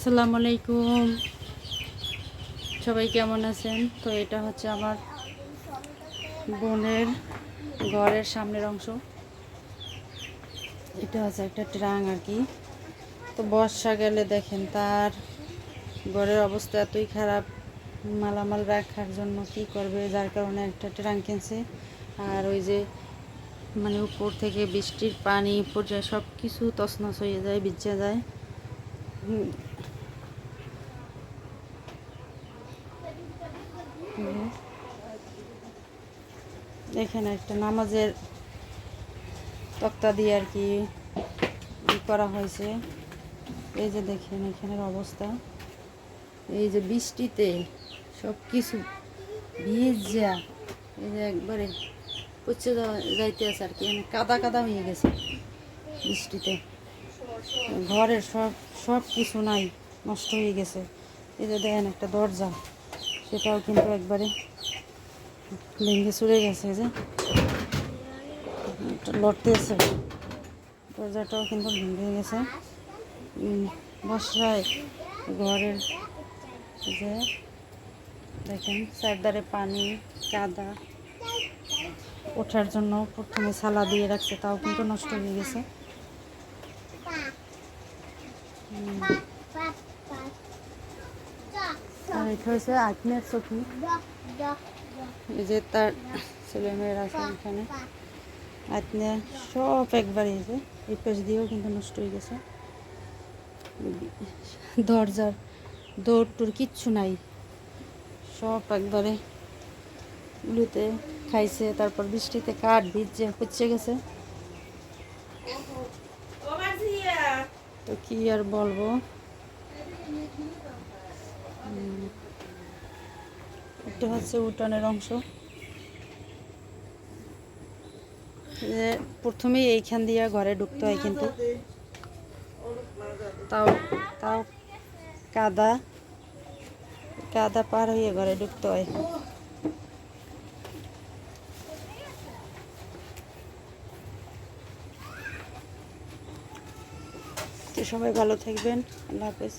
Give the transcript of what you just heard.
আসসালামু আলাইকুম। সবাই কেমন আছেন? তো এটা হচ্ছে আমার বোনের ঘরের সামনের অংশ। এটা হচ্ছে একটা ট্রাং আর কি। তো বর্ষা গেলে দেখেন তার ঘরের অবস্থা এতই খারাপ, মালামাল রাখার জন্য কি করবে, যার কারণে একটা ট্রাং কিনছে। আর ওই যে মানে উপর থেকে বৃষ্টির পানি পর্যায়ে সব কিছু তছনছ হয়ে যায়, ভিজে যায়। এখানে একটা নামাজের তক্তা দিয়ে আর কি করা হয়েছে। এই যে দেখেন এখানের অবস্থা। এই যে বৃষ্টিতে সব কিছু ভিজা। এই যে একবারে পচে যাইতে আছে আর কি। মানে কাদা কাদা হয়ে গেছে বৃষ্টিতে। ঘরের সব সব কিছু নাই, নষ্ট হয়ে গেছে। এই যে দেখেন একটা দরজা, সেটাও কিন্তু একবারে ভেঙে চুরে গেছে যে। লড়তেছে দরজাটাও কিন্তু ভেঙে গেছে। বর্ষায় ঘরের যে দেখেন চারদারে পানি কাদা ওঠার জন্য প্রথমে সালা দিয়ে রাখছে, তাও কিন্তু নষ্ট হয়ে গেছে হুম। আর এটা হচ্ছে আত্মীয় চকি। এই যে তার ছেলেমেয়েরা আছে এখানে। আত্মীয় সব একবারে এই যে, এই পাশ দিয়েও কিন্তু নষ্ট হয়ে গেছে। দরজার দৌড় টুর কিচ্ছু নাই। সব একবারে গুলিতে খাইছে, তারপর বৃষ্টিতে কাঠ ভিজছে পচে গেছে। তো কি আর বলব? এটা হচ্ছে উঠানের অংশ। প্রথমেই এইখান দিয়ে ঘরে ঢুকতে হয় কিন্তু। তাও তাও কাদা কাদা পার হয়ে ঘরে ঢুকতে হয়। সবাই ভালো থাকবেন, আল্লাহ হাফেজ।